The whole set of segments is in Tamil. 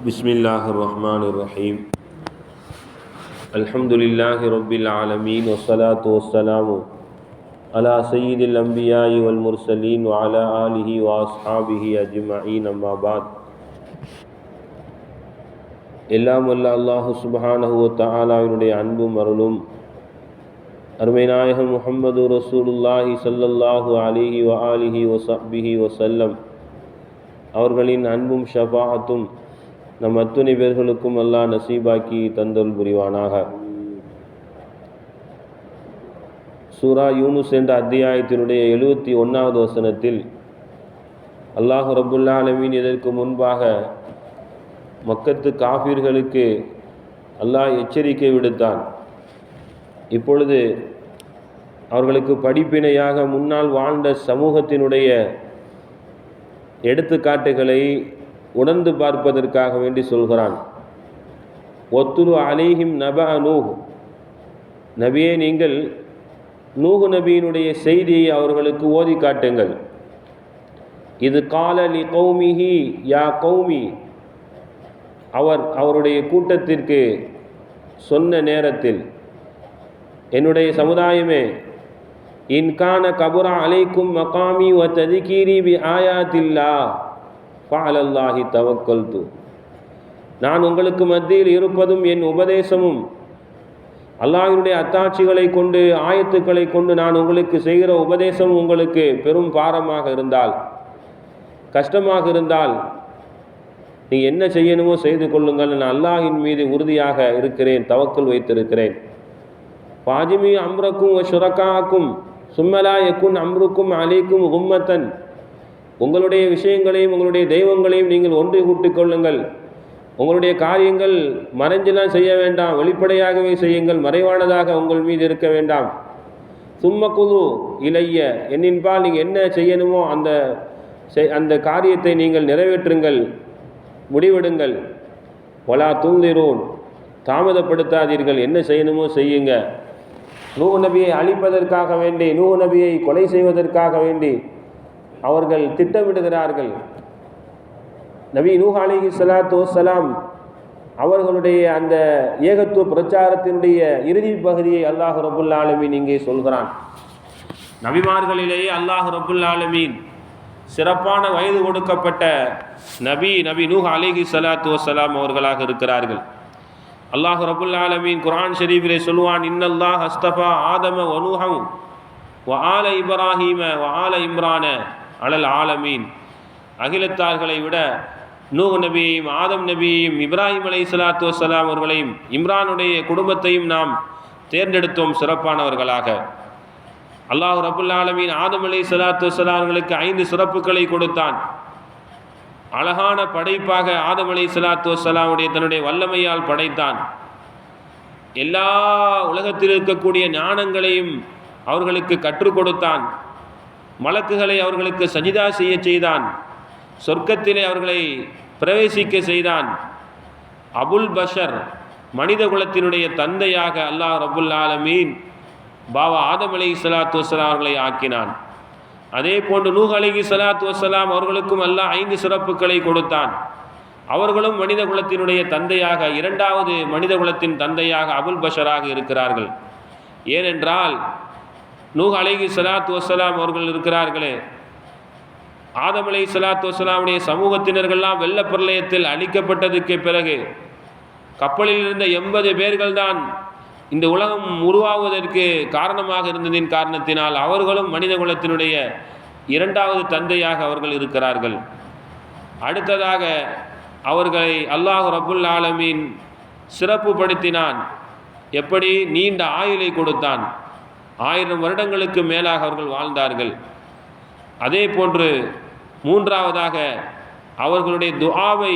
بسم الله الرحمن الرحيم الحمد لله رب العالمين والصلاة والسلام على سيد الأنبياء والمرسلين وعلى آله وأصحابه أجمعين أما بعد எல்லாம் வல்ல அல்லாஹு சுபஹானஹு தஆலாவினுடைய அன்பும் அருளும் அருமை நாயகம் முஹம்மது ரசூலுல்லாஹி ஸல்லல்லாஹு அலைஹி வ ஆலிஹி வஸஹ்பிஹி வஸல்லம் அவர்களின் அன்பும் ஷஃபாஅத்தும் நம் அத்துணை பேர்களுக்கும் அல்லாஹ் நசீபாக்கி தந்தல் புரிவானாக. சூரா யூனுஸ் என்ற அத்தியாயத்தினுடைய எழுபத்தி ஒன்றாவது வசனத்தில் அல்லாஹு ரபுல்லா அலமீன் இதற்கு முன்பாக மக்கத்து காபிர்களுக்கு அல்லாஹ் எச்சரிக்கை விடுத்தான். இப்பொழுது அவர்களுக்கு படிப்பினையாக முன்னால் வாழ்ந்த சமூகத்தினுடைய எடுத்துக்காட்டுகளை உணர்ந்து பார்ப்பதற்காக வேண்டி சொல்கிறான். ஒத்துரு அலிஹிம் நப நூஹ். நபியே நீங்கள் நூகு நபியினுடைய செய்தியை அவர்களுக்கு ஓதி காட்டுங்கள். இது காலலி கௌமிஹி யா கௌமி. அவர் அவருடைய கூட்டத்திற்கு சொன்ன நேரத்தில் என்னுடைய சமுதாயமே இன்கான கபுரா அலைக்கும் மகாமி வ ததிகீரி பி ஆயாத்தில்லா ஃபாலல்லாஹி தவக்கல்து. நான் உங்களுக்கு மத்தியில் இருப்பதும் என் உபதேசமும். அல்லாஹினுடைய அத்தாட்சிகளை கொண்டு ஆயத்துக்களை கொண்டு நான் உங்களுக்கு செய்கிற உபதேசம் உங்களுக்கு பெரும் பாரமாக இருந்தால் கஷ்டமாக இருந்தால் நீ என்ன செய்யணுமோ செய்து கொள்ளுங்கள் நான் அல்லாஹின் மீது உறுதியாக இருக்கிறேன் தவக்கல் வைத்திருக்கிறேன். பாஜிமி அம்ரக்கும் சுரக்காக்கும் சும்மலா எக்குன் அம்ருக்கும் அலிக்கும் உம்மத்தன் உங்களுடைய விஷயங்களையும் உங்களுடைய தெய்வங்களையும் நீங்கள் ஒன்று கூட்டிக் கொள்ளுங்கள். உங்களுடைய காரியங்கள் மறைஞ்செல்லாம் செய்ய வேண்டாம். வெளிப்படையாகவே செய்யுங்கள். மறைவானதாக உங்கள் மீது இருக்க வேண்டாம். சும்ம குழு இளைய என்னின்பால் நீங்கள் என்ன செய்யணுமோ அந்த அந்த காரியத்தை நீங்கள் நிறைவேற்றுங்கள். முடிவெடுங்கள். ஒலா தூந்திரோன் தாமதப்படுத்தாதீர்கள். என்ன செய்யணுமோ செய்யுங்க. நூ நபியை அழிப்பதற்காக வேண்டி நூ நபியை கொலை செய்வதற்காக வேண்டி அவர்கள் திட்டமிடுகிறார்கள். நபி நூஹ் அலிஹி சலாத்து வலாம் அவர்களுடைய அந்த ஏகத்துவ பிரச்சாரத்தினுடைய இறுதி பகுதியை அல்லாஹ் ரபுல் ஆலமீன் இங்கே சொல்கிறான். நபிமார்களிலேயே அல்லாஹ் ரபுல் ஆலமீன் சிறப்பான வயது கொடுக்கப்பட்ட நபி நபி நூஹ் அலிஹி சலாத்து வலாம் அவர்களாக இருக்கிறார்கள். அல்லாஹ் ரபுல் ஆலமீன் குரான் ஷெரீஃபிலே சொல்லுவான் இன்னல்லாஹ் ஹஸ்தபா ஆதம வனூஹம் வ ஆல இப்ராஹீம வ ஆல இம்ரான அலல் ஆலமீன். அகிலத்தார்களை விட நூஹ் நபியையும் ஆதம் நபியையும் இப்ராஹிம் அலை சலாத்து வலாம் அவர்களையும் இம்ரானுடைய குடும்பத்தையும் நாம் தேர்ந்தெடுத்தோம் சிறப்பானவர்களாக. அல்லாஹ் ரபுல் ஆலமீன் ஆதம் அலை சலாத்து வலாம் அவர்களுக்கு ஐந்து சிறப்புகளை கொடுத்தான். அழகான படைப்பாக ஆதம் அலை சலாத்து வலாமுடைய தன்னுடைய வல்லமையால் படைத்தான். எல்லா உலகத்தில் இருக்கக்கூடிய ஞானங்களையும் அவர்களுக்கு கற்றுக் கொடுத்தான். மலக்குகளை அவர்களுக்கு சஜிதா செய்ய செய்தான். சொர்க்கத்திலே அவர்களை பிரவேசிக்க செய்தான். அபுல் பஷர் மனித குலத்தினுடைய தந்தையாக அல்லாஹ் ரபுல் ஆலமீன் பாபா ஆதம் அலி சலாத்து வசலாம் அவர்களை ஆக்கினான். அதே போன்று நூஹ் அலிகி சலாத்து வசலாம் அவர்களுக்கும் அல்லாஹ் ஐந்து சிறப்புகளை கொடுத்தான். அவர்களும் மனித குலத்தினுடைய தந்தையாக இரண்டாவது மனித குலத்தின் தந்தையாக அபுல் பஷராக இருக்கிறார்கள். ஏனென்றால் நூஹ் அலைஹி சலாத்து வசலாம் அவர்கள் இருக்கிறார்களே. ஆதம் அலை சலாத்து வசலாமுடைய சமூகத்தினர்கள்லாம் வெள்ளப்பிரளயத்தில் அழிக்கப்பட்டதுக்கு பிறகு கப்பலில் இருந்த எண்பது பேர்கள் தான் இந்த உலகம் உருவாவதற்கு காரணமாக இருந்ததின் காரணத்தினால் அவர்களும் மனித குலத்தினுடைய இரண்டாவது தந்தையாக அவர்கள் இருக்கிறார்கள். அடுத்ததாக அவர்களை அல்லாஹ் ரபுல் ஆலமீன் சிறப்புப்படுத்தினான் எப்படி? நீண்ட ஆயுளை கொடுத்தான். ஆயிரம் வருடங்களுக்கு மேலாக அவர்கள் வாழ்ந்தார்கள். அதே போன்று மூன்றாவதாக அவர்களுடைய துஆவை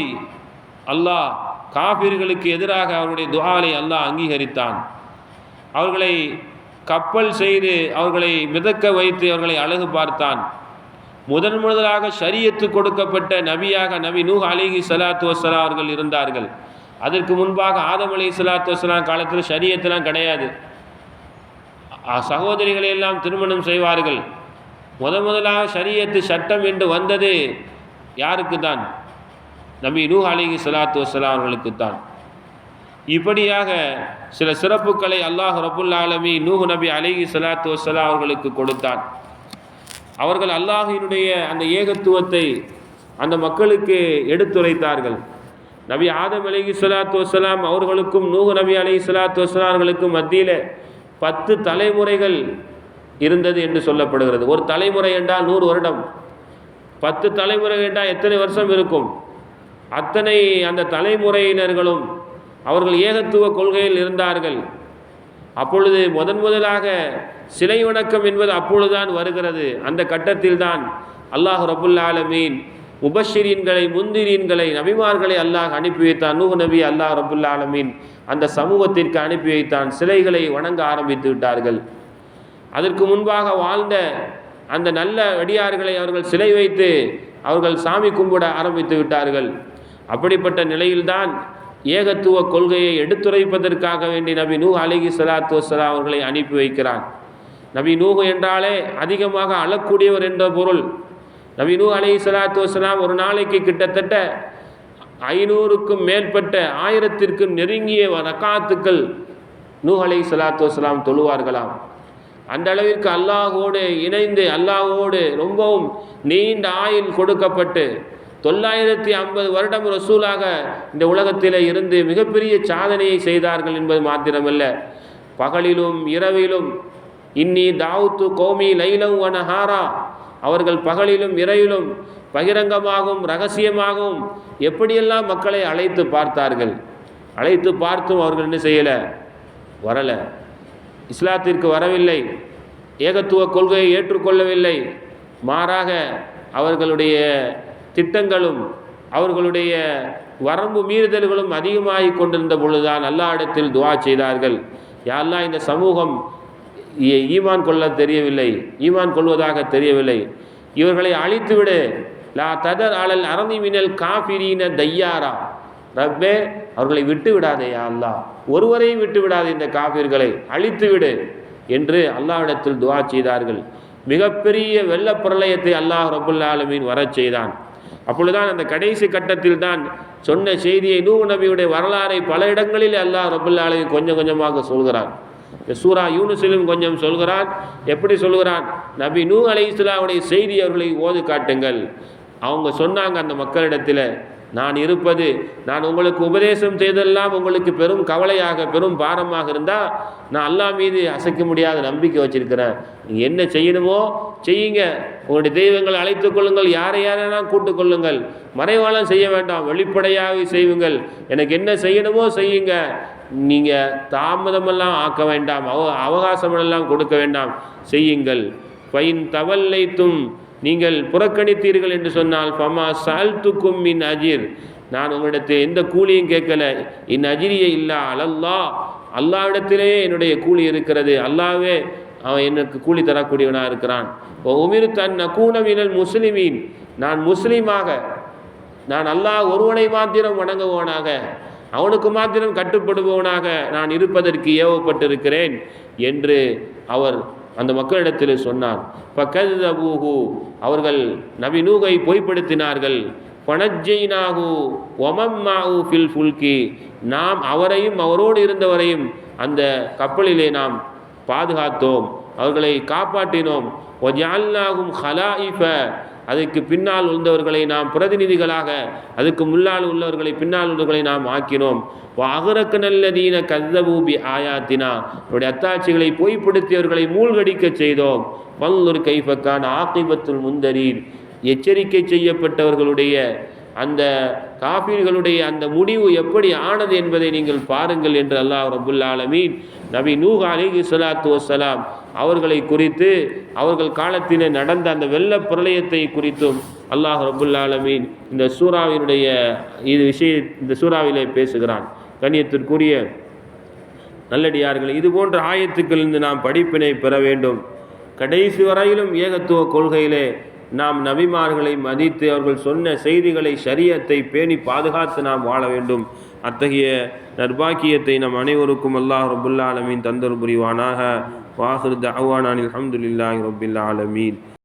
அல்லாஹ் காபிர்களுக்கு எதிராக அவருடைய துஆலை அல்லாஹ் அங்கீகரித்தான். அவர்களை கப்பல் செய்து அவர்களை மிதக்க வைத்து அவர்களை அழகு பார்த்தான். முதன் முதலாக ஷரியத்து கொடுக்கப்பட்ட நபியாக நபி நூஹ் அலிஹி சலாத்து வசலா அவர்கள் இருந்தார்கள். அதற்கு முன்பாக ஆதம் அலி சலாத்து வசலாம் காலத்தில் சரியத்தெல்லாம் கிடையாது. சகோதரிகளை எல்லாம் திருமணம் செய்வார்கள். முத முதலாக சரியத்து சட்டம் என்று வந்தது யாருக்கு தான் நபி நூ அலிஹி சலாத்து வசலாம் அவர்களுக்குத்தான். இப்படியாக சில சிறப்புகளை அல்லாஹ் ரபுல் ஆலமி நூஹ் நபி அலிஹி சலாத்து வசலாம் அவர்களுக்கு கொடுத்தான். அவர்கள் அல்லாஹினுடைய அந்த ஏகத்துவத்தை அந்த மக்களுக்கு எடுத்துரைத்தார்கள். நபி ஆதம் அலிஹி சலாத்து வசலாம் அவர்களுக்கும் நூஹ் நபி அலிஹி சலாத்து வசலாம் அவர்களுக்கும் மத்தியில் பத்து தலைமுறைகள் இருந்தது என்று சொல்லப்படுகிறது. ஒரு தலைமுறை என்றால் நூறு வருடம். பத்து தலைமுறை என்றால் எத்தனை வருஷம் இருக்கும்? அத்தனை அந்த தலைமுறையினர்களும் அவர்கள் ஏகத்துவ கொள்கையில் இருந்தார்கள். அப்பொழுது முதன் முதலாக சிலை வணக்கம் என்பது அப்பொழுதுதான் வருகிறது. அந்த கட்டத்தில் தான் அல்லாஹ் ரபுல்லாலமீன் முபஷிரீன்களை முந்திரீன்களை நபிமார்களை அல்லாஹ் அனுப்பி வைத்தான். நூஹ் நபி அல்லாஹ் ரபுல்லாலமீன் அந்த சமூகத்திற்கு அனுப்பி வைத்தான் சிலைகளை வணங்க ஆரம்பித்து விட்டார்கள். அதற்கு முன்பாக வாழ்ந்த அந்த நல்ல அடியார்களை அவர்கள் சிலை வைத்து அவர்கள் சாமி கும்பிட ஆரம்பித்து விட்டார்கள். அப்படிப்பட்ட நிலையில்தான் ஏகத்துவ கொள்கையை எடுத்துரைப்பதற்காக வேண்டி நபி நூ அலிகி சலாத்து வசலாம் அவர்களை அனுப்பி வைக்கிறான். நபி நூஹ் என்றாலே அதிகமாக அழக்கூடியவர் என்ற பொருள். நபி நூ அலி சலாத்து வசலாம் ஒரு நாளைக்கு கிட்டத்தட்ட ஐநூறுக்கும் மேற்பட்ட ஆயிரத்திற்கும் நெருங்கிய ரக்காத்துக்கள் நூ சலாத்து வலாம் தொழுவார்களாம். அந்த அளவிற்கு அல்லாஹோடு இணைந்து அல்லாஹோடு ரொம்பவும் நீண்ட ஆயுள் கொடுக்கப்பட்டு தொள்ளாயிரத்தி ஐம்பது வருடம் ரசூலாக இந்த உலகத்தில் இருந்து மிகப்பெரிய சாதனையை செய்தார்கள் என்பது மாத்திரமல்ல. பகலிலும் இரவிலும் இன்னி தாவுத்து கோமி லைலம் வனஹாரா அவர்கள் பகலிலும் இரவிலும் பகிரங்கமாகவும் ரகசியமாகவும் எப்படியெல்லாம் மக்களை அழைத்து பார்த்தார்கள்? அழைத்து பார்த்தும் அவர்கள் என்ன செய்யலை? வரலை. இஸ்லாத்திற்கு வரவில்லை. ஏகத்துவ கொள்கையை ஏற்றுக்கொள்ளவில்லை. மாறாக அவர்களுடைய திட்டங்களும் அவர்களுடைய வரம்பு மீறுதல்களும் அதிகமாகி கொண்டிருந்த பொழுதுதான் அல்லா இடத்தில் துவா செய்தார்கள். யாரெல்லாம் இந்த சமூகம் ஈமான் கொள்ள தெரியவில்லை. ஈமான் கொள்வதாக தெரியவில்லை. இவர்களை அழித்துவிடு. லா ததர் அலல் அரந்தி மினல் காபிரீன தையாரா. ரப்பே அவர்களை விட்டு விடாதே அல்லா. ஒருவரையும் விட்டு விடாதே இந்த காபிர்களை அழித்து விடு என்று அல்லாவிடத்தில் துவா செய்தார்கள். மிகப்பெரிய வெள்ள பிரளயத்தை அல்லாஹ் ரபுல்லாலுமீன் வரச் செய்தான். அப்பொழுதுதான் அந்த கடைசி கட்டத்தில் தான் சொன்ன செய்தியை நூ நபியுடைய வரலாறை பல இடங்களில் அல்லாஹ் ரபுல்லாலுமீன் கொஞ்சம் கொஞ்சமாக சொல்கிறான் சூரா யூனுசிலும் கொஞ்சம் சொல்கிறான் எப்படி சொல்கிறான் நபி நூ அலை இஸ்லாவுடைய செய்தி அவர்களை ஓது காட்டுங்கள். அவங்க சொன்னாங்க அந்த மக்களிடத்தில் நான் இருப்பது நான் உங்களுக்கு உபதேசம் செய்தெல்லாம் உங்களுக்கு பெரும் கவலையாக பெரும் பாரமாக இருந்தால் நான் அல்லா மீது அசைக்க முடியாத நம்பிக்கை வச்சிருக்கிறேன். நீங்கள் என்ன செய்யணுமோ செய்யுங்க. உங்களுடைய தெய்வங்களை அழைத்து கொள்ளுங்கள். யாரை யாரெல்லாம் கூட்டு கொள்ளுங்கள். மறைவாளம் செய்ய வேண்டாம். வெளிப்படையாக செய்வுங்கள் எனக்கு என்ன செய்யணுமோ செய்யுங்க. நீங்கள் தாமதமெல்லாம் ஆக்க வேண்டாம். அவ அவகாசமெல்லாம் கொடுக்க வேண்டாம். செய்யுங்கள். பயின் தவல்லைத்தும் நீங்கள் புறக்கணித்தீர்கள் என்று சொன்னால் பமா சால்துக்கும் மின் அஜிர். நான் உங்களிடத்தில் எந்த கூலியும் கேட்கல. இன் அஜிரியை இல்லா அலல்லா. அல்லாவிடத்திலே என்னுடைய கூலி இருக்கிறது. அல்லாவே அவன் எனக்கு கூலி தரக்கூடியவனாக இருக்கிறான். உமிர் தன் நகூனமினல் முஸ்லிமீன். நான் முஸ்லீமாக நான் அல்லாஹ் ஒருவனை மாத்திரம் வணங்குவோனாக அவனுக்கு மாத்திரம் கட்டுப்படுபவனாக நான் இருப்பதற்கு ஏவப்பட்டிருக்கிறேன் என்று அவர் அந்த மக்களிடத்தில் சொன்னார். பக்கதபூஹு அவர்கள் நபி பொய்ப்படுத்தினார்கள். பணஜெய்னாகு ஒமம்மாவு ஃபில் ஃபுல்கி. நாம் அவரையும் அவரோடு இருந்தவரையும் அந்த கப்பலிலே நாம் பாதுகாத்தோம். அவர்களை காப்பாற்றினோம். ஒஜால்னாகும் ஹலாயிஃப. அதுக்கு பின்னால் உள்ளவர்களை நாம் பிரதிநிதிகளாக அதுக்கு முன்னால் உள்ளவர்களை பின்னால் உள்ளவர்களை நாம் ஆக்கினோம். அகரக்கு நல்லதீன கதபூபி ஆயாத்தினா. அவருடைய அத்தாட்சிகளை பொய்ப்படுத்தியவர்களை மூழ்கடிக்க செய்தோம். பல்லொரு கைஃபக்கான ஆக்கிபத்துள் முந்தரீர் எச்சரிக்கை செய்யப்பட்டவர்களுடைய அந்த காபீர்களுடைய அந்த முடிவு எப்படி ஆனது என்பதை நீங்கள் பாருங்கள் என்று அல்லாஹ் ரபுல் ஆலமீன் நபி நூஹ் அலிஹி சலாத்து வசலாம் அவர்களை குறித்து அவர்கள் காலத்திலே நடந்த அந்த வெள்ள பிரளயத்தை குறித்தும் அல்லாஹ் ரபுல் ஆலமீன் இந்த சூறாவினுடைய இது விஷய இந்த சூறாவிலே பேசுகிறான். கண்ணியத்திற்குரிய நல்லடியார்கள் இது போன்ற ஆயத்துக்களிலிருந்து நாம் படிப்பினை பெற வேண்டும். கடைசி வரையிலும் ஏகத்துவ கொள்கையிலே நாம் நபிமார்களை மதித்து அவர்கள் சொன்ன செய்திகளை சரியத்தை பேணி பாதுகாத்து நாம் வாழ வேண்டும். அத்தகைய நர்பாக்கியத்தை நம் அனைவருக்கும் அல்லாஹ் ரபுல்லா ஆலமீன் தந்தர் புரிவானாக. வாஹிர் தவானானில் அஹமதுல்லாஹி ரபுல்லா ஆலமீன்.